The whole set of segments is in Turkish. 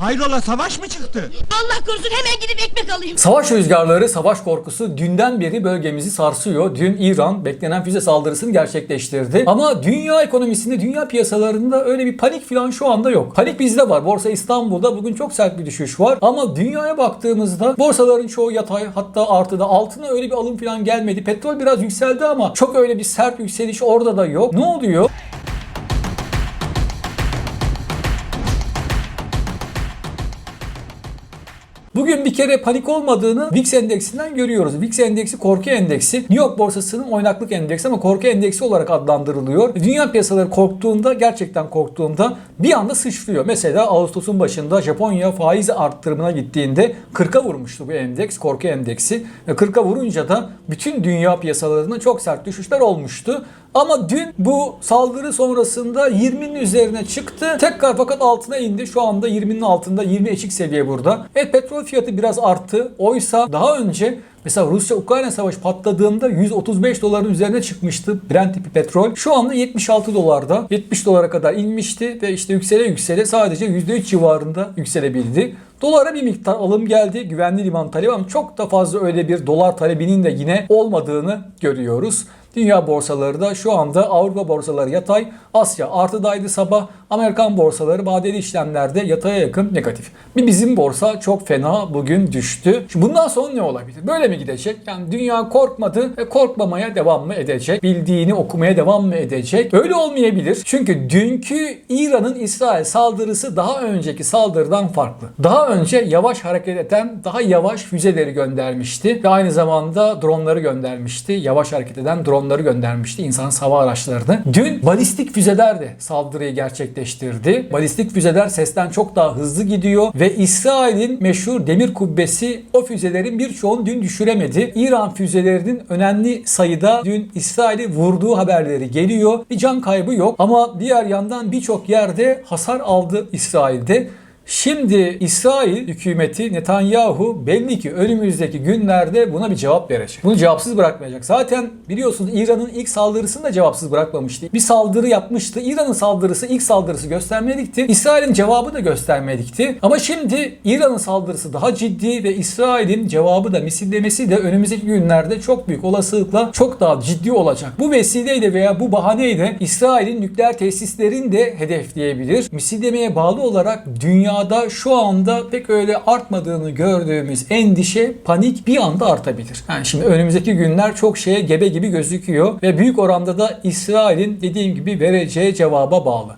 Hayrola savaş mı çıktı? Allah korusun hemen gidip ekmek alayım. Savaş rüzgarları, savaş korkusu dünden beri bölgemizi sarsıyor. Dün İran beklenen füze saldırısını gerçekleştirdi. Ama dünya ekonomisinde, dünya piyasalarında öyle bir panik falan şu anda yok. Panik bizde var. Borsa İstanbul'da bugün çok sert bir düşüş var. Ama dünyaya baktığımızda borsaların çoğu yatay hatta artıda. Altına öyle bir alım falan gelmedi. Petrol biraz yükseldi ama çok öyle bir sert yükseliş orada da yok. Ne oluyor? Bugün bir kere panik olmadığını VIX endeksinden görüyoruz. VIX endeksi korku endeksi. New York borsasının oynaklık endeksi ama korku endeksi olarak adlandırılıyor. Dünya piyasaları korktuğunda, gerçekten korktuğunda bir anda sıçrıyor. Mesela Ağustos'un başında Japonya faiz arttırımına gittiğinde 40'a vurmuştu bu endeks, korku endeksi. Ve 40'a vurunca da bütün dünya piyasalarında çok sert düşüşler olmuştu. Ama dün bu saldırı sonrasında 20'nin üzerine çıktı. Tekrar fakat altına indi. Şu anda 20'nin altında 20 eşik seviye burada. Evet petrol fiyatı biraz arttı. Oysa daha önce Mesela Rusya-Ukrayna savaşı patladığında 135 doların üzerine çıkmıştı Brent tipi petrol. Şu anda 76 dolarda. 70 dolara kadar inmişti ve işte yüksele yüksele sadece %3 civarında yükselebildi. Dolara bir miktar alım geldi. Güvenli liman talebi ama çok da fazla öyle bir dolar talebinin de yine olmadığını görüyoruz. Dünya borsaları da şu anda Avrupa borsaları yatay, Asya artıdaydı sabah. Amerikan borsaları vadeli işlemlerde yataya yakın negatif. Bir bizim borsa çok fena bugün düştü. Şimdi bundan sonra ne olabilir? Böyle mi gidecek? Yani dünya korkmadı ve korkmamaya devam mı edecek? Bildiğini okumaya devam mı edecek? Öyle olmayabilir. Çünkü dünkü İran'ın İsrail saldırısı daha önceki saldırıdan farklı. Daha önce yavaş hareket eden, daha yavaş füzeleri göndermişti ve aynı zamanda dronları göndermişti. Yavaş hareket eden dronları göndermişti. İnsan hava araçlarını. Dün balistik füzeler de saldırıyı gerçekleştirdi. Balistik füzeler sesten çok daha hızlı gidiyor ve İsrail'in meşhur demir kubbesi o füzelerin birçoğunu dün düşüremedi. İran füzelerinin önemli sayıda dün İsrail'i vurduğu haberleri geliyor. Bir can kaybı yok ama diğer yandan birçok yerde hasar aldı İsrail'de. Şimdi İsrail hükümeti Netanyahu belli ki önümüzdeki günlerde buna bir cevap verecek. Bunu cevapsız bırakmayacak. Zaten biliyorsunuz İran'ın ilk saldırısını da cevapsız bırakmamıştı. Bir saldırı yapmıştı. İran'ın saldırısı ilk saldırısı göstermedikti. İsrail'in cevabı da göstermedikti. Ama şimdi İran'ın saldırısı daha ciddi ve İsrail'in cevabı da misillemesi de önümüzdeki günlerde çok büyük olasılıkla çok daha ciddi olacak. Bu vesileyle veya bu bahaneyle İsrail'in nükleer tesislerini de hedefleyebilir. Misillemeye bağlı olarak dünya dünyada şu anda pek öyle artmadığını gördüğümüz endişe, panik bir anda artabilir. Yani şimdi önümüzdeki günler çok şeye gebe gibi gözüküyor ve büyük oranda da İsrail'in dediğim gibi vereceği cevaba bağlı.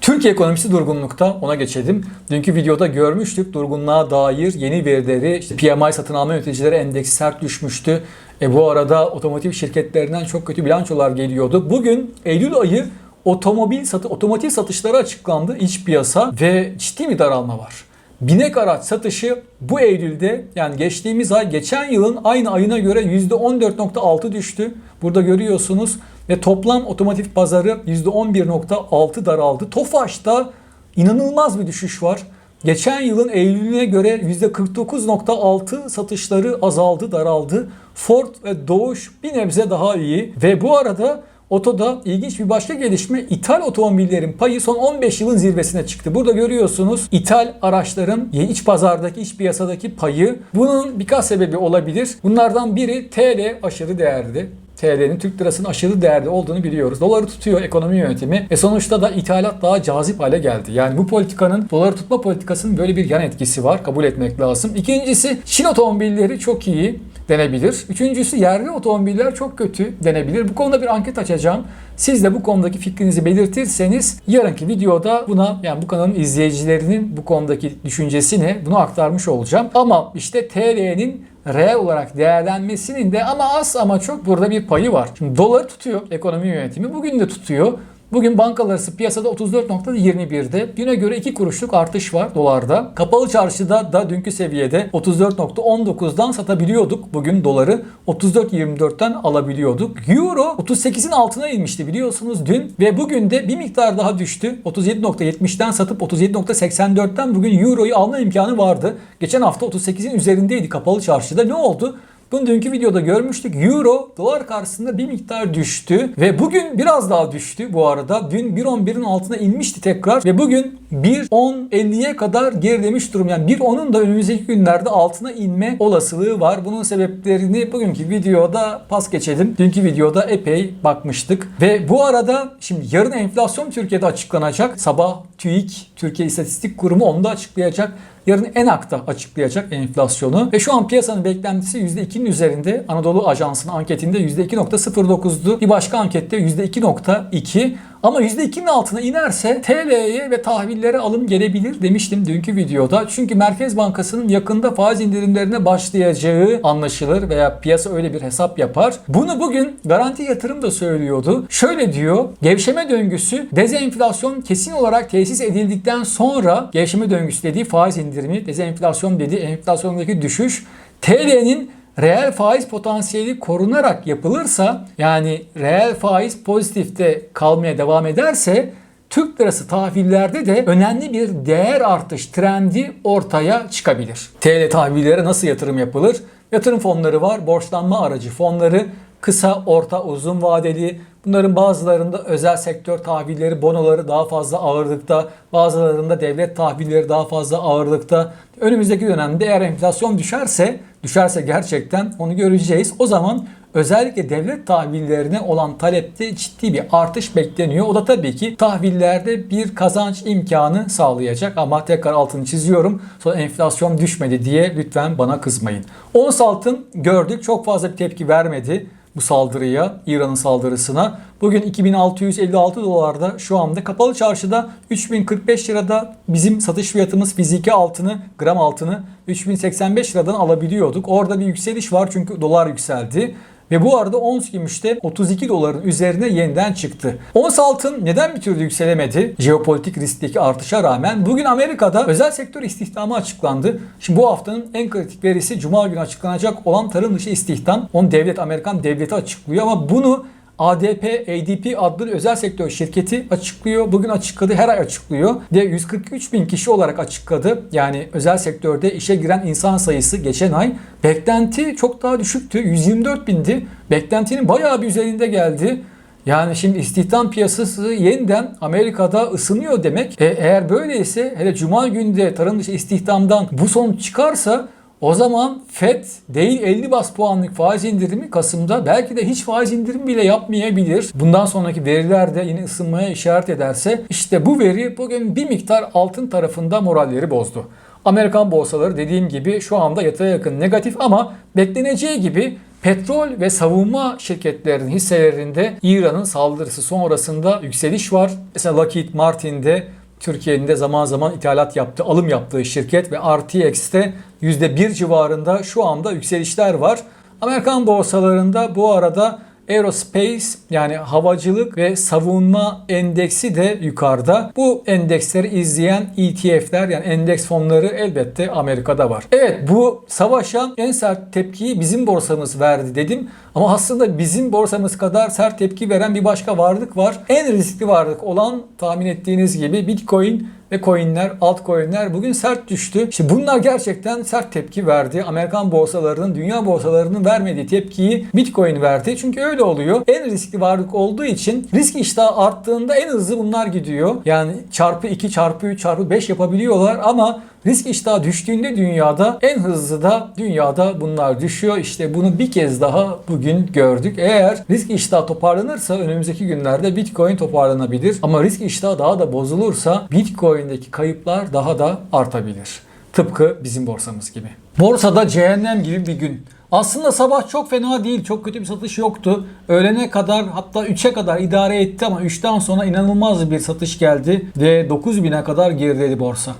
Türkiye ekonomisi durgunlukta ona geçelim. Dünkü videoda görmüştük durgunluğa dair yeni verileri işte PMI satın alma yöneticileri endeksi sert düşmüştü. E bu arada otomotiv şirketlerinden çok kötü bilançolar geliyordu. Bugün Eylül ayı otomobil satı otomotiv satışları açıklandı iç piyasa ve ciddi bir daralma var. Binek araç satışı bu Eylül'de yani geçtiğimiz ay geçen yılın aynı ayına göre %14.6 düştü. Burada görüyorsunuz ve toplam otomotiv pazarı %11.6 daraldı. Tofaş'ta inanılmaz bir düşüş var. Geçen yılın Eylül'üne göre %49.6 satışları azaldı, daraldı. Ford ve Doğuş bir nebze daha iyi ve bu arada Otoda ilginç bir başka gelişme ithal otomobillerin payı son 15 yılın zirvesine çıktı. Burada görüyorsunuz ithal araçların iç pazardaki, iç piyasadaki payı. Bunun birkaç sebebi olabilir. Bunlardan biri TL aşırı değerli. TL'nin Türk lirasının aşırı değerli olduğunu biliyoruz. Doları tutuyor ekonomi yönetimi. E sonuçta da ithalat daha cazip hale geldi. Yani bu politikanın doları tutma politikasının böyle bir yan etkisi var. Kabul etmek lazım. İkincisi Çin otomobilleri çok iyi denebilir. Üçüncüsü yerli otomobiller çok kötü denebilir. Bu konuda bir anket açacağım. Siz de bu konudaki fikrinizi belirtirseniz yarınki videoda buna yani bu kanalın izleyicilerinin bu konudaki düşüncesini bunu aktarmış olacağım. Ama işte TL'nin reel olarak değerlenmesinin de ama az ama çok burada bir payı var. Şimdi doları tutuyor ekonomi yönetimi. Bugün de tutuyor. Bugün bankalar arası piyasada 34.21'de. Güne göre 2 kuruşluk artış var dolarda. Kapalı çarşıda da dünkü seviyede 34.19'dan satabiliyorduk. Bugün doları 34.24'ten alabiliyorduk. Euro 38'in altına inmişti biliyorsunuz dün ve bugün de bir miktar daha düştü. 37.70'den satıp 37.84'ten bugün Euro'yu alma imkanı vardı. Geçen hafta 38'in üzerindeydi kapalı çarşıda. Ne oldu? Bunu dünkü videoda görmüştük. Euro dolar karşısında bir miktar düştü ve bugün biraz daha düştü bu arada. Dün 1.11'in altına inmişti tekrar ve bugün 1.10.50'ye kadar gerilemiş durum. Yani 1.10'un da önümüzdeki günlerde altına inme olasılığı var. Bunun sebeplerini bugünkü videoda pas geçelim. Dünkü videoda epey bakmıştık. Ve bu arada şimdi yarın enflasyon Türkiye'de açıklanacak. Sabah TÜİK, Türkiye İstatistik Kurumu onu da açıklayacak. Yarın ENAK'ta açıklayacak enflasyonu. Ve şu an piyasanın beklentisi %2'nin üzerinde. Anadolu Ajansı'nın anketinde %2.09'du. Bir başka ankette %2.2. Ama %2'nin altına inerse TL'ye ve tahvillere alım gelebilir demiştim dünkü videoda. Çünkü Merkez Bankası'nın yakında faiz indirimlerine başlayacağı anlaşılır veya piyasa öyle bir hesap yapar. Bunu bugün Garanti Yatırım da söylüyordu. Şöyle diyor. Gevşeme döngüsü dezenflasyon kesin olarak tesis edildikten sonra gevşeme döngüsü dediği faiz indirimi, dezenflasyon dediği enflasyondaki düşüş TL'nin reel faiz potansiyeli korunarak yapılırsa yani reel faiz pozitifte kalmaya devam ederse Türk lirası tahvillerde de önemli bir değer artış trendi ortaya çıkabilir. TL tahvillere nasıl yatırım yapılır? Yatırım fonları var, borçlanma aracı fonları, kısa, orta, uzun vadeli. Bunların bazılarında özel sektör tahvilleri, bonoları daha fazla ağırlıkta, bazılarında devlet tahvilleri daha fazla ağırlıkta. Önümüzdeki dönemde eğer enflasyon düşerse, düşerse gerçekten onu göreceğiz. O zaman özellikle devlet tahvillerine olan talepte ciddi bir artış bekleniyor. O da tabii ki tahvillerde bir kazanç imkanı sağlayacak ama tekrar altını çiziyorum. Sonra enflasyon düşmedi diye lütfen bana kızmayın. Ons altın gördük çok fazla bir tepki vermedi bu saldırıya, İran'ın saldırısına. Bugün 2656 dolarda şu anda kapalı çarşıda 3045 lirada bizim satış fiyatımız fiziki altını, gram altını 3085 liradan alabiliyorduk. Orada bir yükseliş var çünkü dolar yükseldi. Ve bu arada ons gümüşte 32 doların üzerine yeniden çıktı. Ons altın neden bir türlü yükselemedi? Jeopolitik riskteki artışa rağmen bugün Amerika'da özel sektör istihdamı açıklandı. Şimdi bu haftanın en kritik verisi Cuma günü açıklanacak olan tarım dışı istihdam. Onu devlet, Amerikan devleti açıklıyor ama bunu ADP, ADP adlı özel sektör şirketi açıklıyor. Bugün açıkladı, her ay açıklıyor. Ve 143 bin kişi olarak açıkladı. Yani özel sektörde işe giren insan sayısı geçen ay. Beklenti çok daha düşüktü. 124 bindi. Beklentinin bayağı bir üzerinde geldi. Yani şimdi istihdam piyasası yeniden Amerika'da ısınıyor demek. E, eğer böyleyse hele Cuma günde tarım dışı istihdamdan bu sonuç çıkarsa o zaman FED değil 50 bas puanlık faiz indirimi Kasım'da belki de hiç faiz indirimi bile yapmayabilir. Bundan sonraki veriler de yine ısınmaya işaret ederse işte bu veri bugün bir miktar altın tarafında moralleri bozdu. Amerikan borsaları dediğim gibi şu anda yatağa yakın negatif ama bekleneceği gibi petrol ve savunma şirketlerinin hisselerinde İran'ın saldırısı sonrasında yükseliş var. Mesela Lockheed Martin'de Türkiye'nin de zaman zaman ithalat yaptığı, alım yaptığı şirket ve RTX'te %1 civarında şu anda yükselişler var. Amerikan borsalarında bu arada Aerospace yani havacılık ve savunma endeksi de yukarıda. Bu endeksleri izleyen ETF'ler yani endeks fonları elbette Amerika'da var. Evet bu savaşa en sert tepkiyi bizim borsamız verdi dedim. Ama aslında bizim borsamız kadar sert tepki veren bir başka varlık var. En riskli varlık olan tahmin ettiğiniz gibi Bitcoin ve coinler, altcoinler bugün sert düştü. İşte bunlar gerçekten sert tepki verdi. Amerikan borsalarının, dünya borsalarının vermediği tepkiyi Bitcoin verdi. Çünkü öyle oluyor. En riskli varlık olduğu için risk iştahı arttığında en hızlı bunlar gidiyor. Yani çarpı 2, çarpı 3, çarpı 5 yapabiliyorlar ama risk iştahı düştüğünde dünyada en hızlı da dünyada bunlar düşüyor. İşte bunu bir kez daha bugün gördük. Eğer risk iştahı toparlanırsa önümüzdeki günlerde Bitcoin toparlanabilir. Ama risk iştahı daha da bozulursa Bitcoin'deki kayıplar daha da artabilir. Tıpkı bizim borsamız gibi. Borsada cehennem gibi bir gün. Aslında sabah çok fena değil. Çok kötü bir satış yoktu. Öğlene kadar hatta 3'e kadar idare etti ama 3'ten sonra inanılmaz bir satış geldi ve 9000'e kadar geriledi borsa.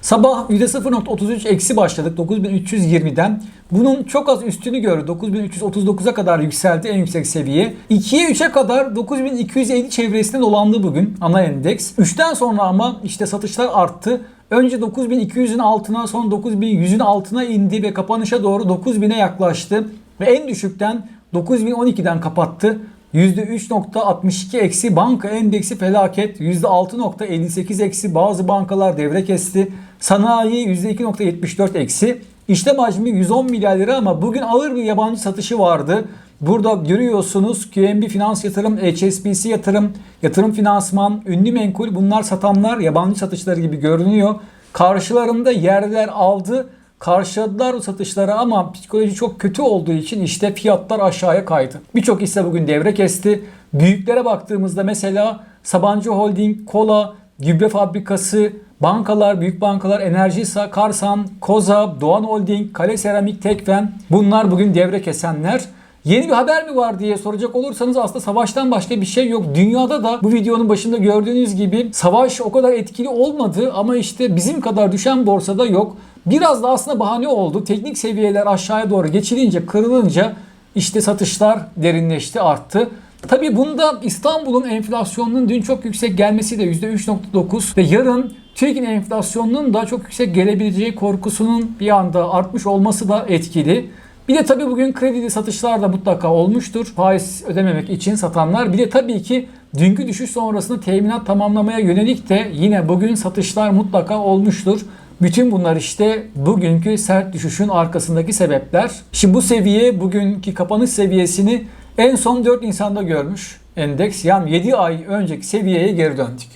Sabah %0.33 eksi başladık 9320'den. Bunun çok az üstünü gördü. 9339'a kadar yükseldi en yüksek seviye. 2'ye 3'e kadar 9250 çevresinde dolandı bugün ana endeks. 3'ten sonra ama işte satışlar arttı. Önce 9200'ün altına sonra 9100'ün altına indi ve kapanışa doğru 9000'e yaklaştı. Ve en düşükten 9012'den kapattı. %3.62 eksi banka endeksi felaket. %6.58 eksi bazı bankalar devre kesti. Sanayi %2.74 eksi. İşlem hacmi 110 milyar lira ama bugün ağır bir yabancı satışı vardı. Burada görüyorsunuz QNB Finans Yatırım, HSBC Yatırım, Yatırım Finansman, Ünlü Menkul bunlar satanlar yabancı satışları gibi görünüyor. Karşılarında yerler aldı. Karşıladılar satışları ama psikoloji çok kötü olduğu için işte fiyatlar aşağıya kaydı. Birçok hisse bugün devre kesti. Büyüklere baktığımızda mesela Sabancı Holding, Kola, Gübre Fabrikası, bankalar, büyük bankalar, Enerjisa, Karsan, Koza, Doğan Holding, Kale Seramik, Tekfen bunlar bugün devre kesenler. Yeni bir haber mi var diye soracak olursanız aslında savaştan başka bir şey yok. Dünyada da bu videonun başında gördüğünüz gibi savaş o kadar etkili olmadı ama işte bizim kadar düşen borsada yok. Biraz da aslında bahane oldu. Teknik seviyeler aşağıya doğru geçilince, kırılınca işte satışlar derinleşti, arttı. Tabii bunda İstanbul'un enflasyonunun dün çok yüksek gelmesi de %3.9 ve yarın Türkiye'nin enflasyonunun da çok yüksek gelebileceği korkusunun bir anda artmış olması da etkili. Bir de tabii bugün kredili satışlar da mutlaka olmuştur. Faiz ödememek için satanlar. Bir de tabii ki dünkü düşüş sonrasında teminat tamamlamaya yönelik de yine bugün satışlar mutlaka olmuştur. Bütün bunlar işte bugünkü sert düşüşün arkasındaki sebepler. Şimdi bu seviye bugünkü kapanış seviyesini en son 4 Nisan'da görmüş endeks. Yani 7 ay önceki seviyeye geri döndük.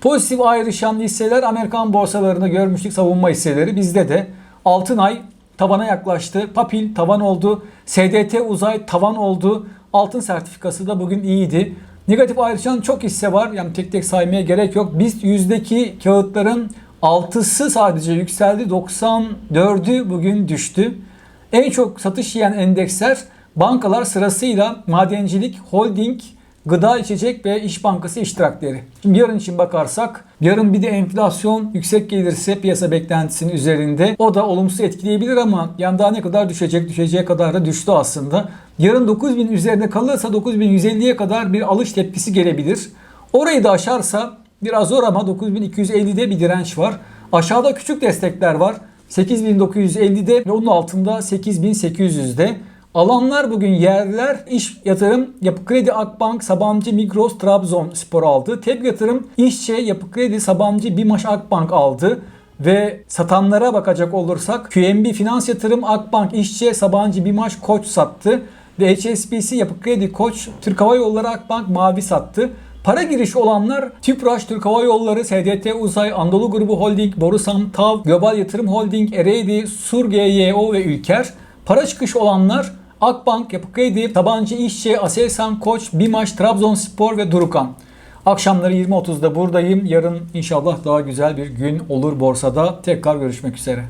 Pozitif ayrışan hisseler Amerikan borsalarında görmüştük savunma hisseleri. Bizde de altın ay tavana yaklaştı. Papil tavan oldu. SDT uzay tavan oldu. Altın sertifikası da bugün iyiydi. Negatif ayrışan çok hisse var. Yani tek tek saymaya gerek yok. Biz yüzdeki kağıtların 6'sı sadece yükseldi. 94'ü bugün düştü. En çok satış yiyen endeksler bankalar sırasıyla madencilik, holding, gıda içecek ve iş bankası iştirakleri. Şimdi yarın için bakarsak yarın bir de enflasyon yüksek gelirse piyasa beklentisinin üzerinde o da olumsuz etkileyebilir ama yani daha ne kadar düşecek düşeceği kadar da düştü aslında. Yarın 9000 üzerinde kalırsa 9150'ye kadar bir alış tepkisi gelebilir. Orayı da aşarsa biraz zor ama 9250'de bir direnç var. Aşağıda küçük destekler var. 8950'de ve onun altında 8800'de. Alanlar bugün yerler iş yatırım Yapı Kredi Akbank Sabancı Migros Trabzon Spor aldı. TEB yatırım İşçe Yapı Kredi Sabancı Bimaş Akbank aldı. Ve satanlara bakacak olursak QNB Finans Yatırım Akbank İşçe Sabancı Bimaş Koç sattı. Ve HSBC Yapı Kredi Koç Türk Hava Yolları Akbank Mavi sattı. Para giriş olanlar Tüpraş, Türk Hava Yolları, SDT Uzay, Anadolu Grubu Holding, Borusan, TAV, Global Yatırım Holding, Ereğli, Sur GYO ve Ülker. Para çıkış olanlar Akbank, Yapı Kredi, Tabancı İşçi, Aselsan, Koç, Bimaş, Trabzonspor ve Durukan. Akşamları 20.30'da buradayım. Yarın inşallah daha güzel bir gün olur borsada. Tekrar görüşmek üzere.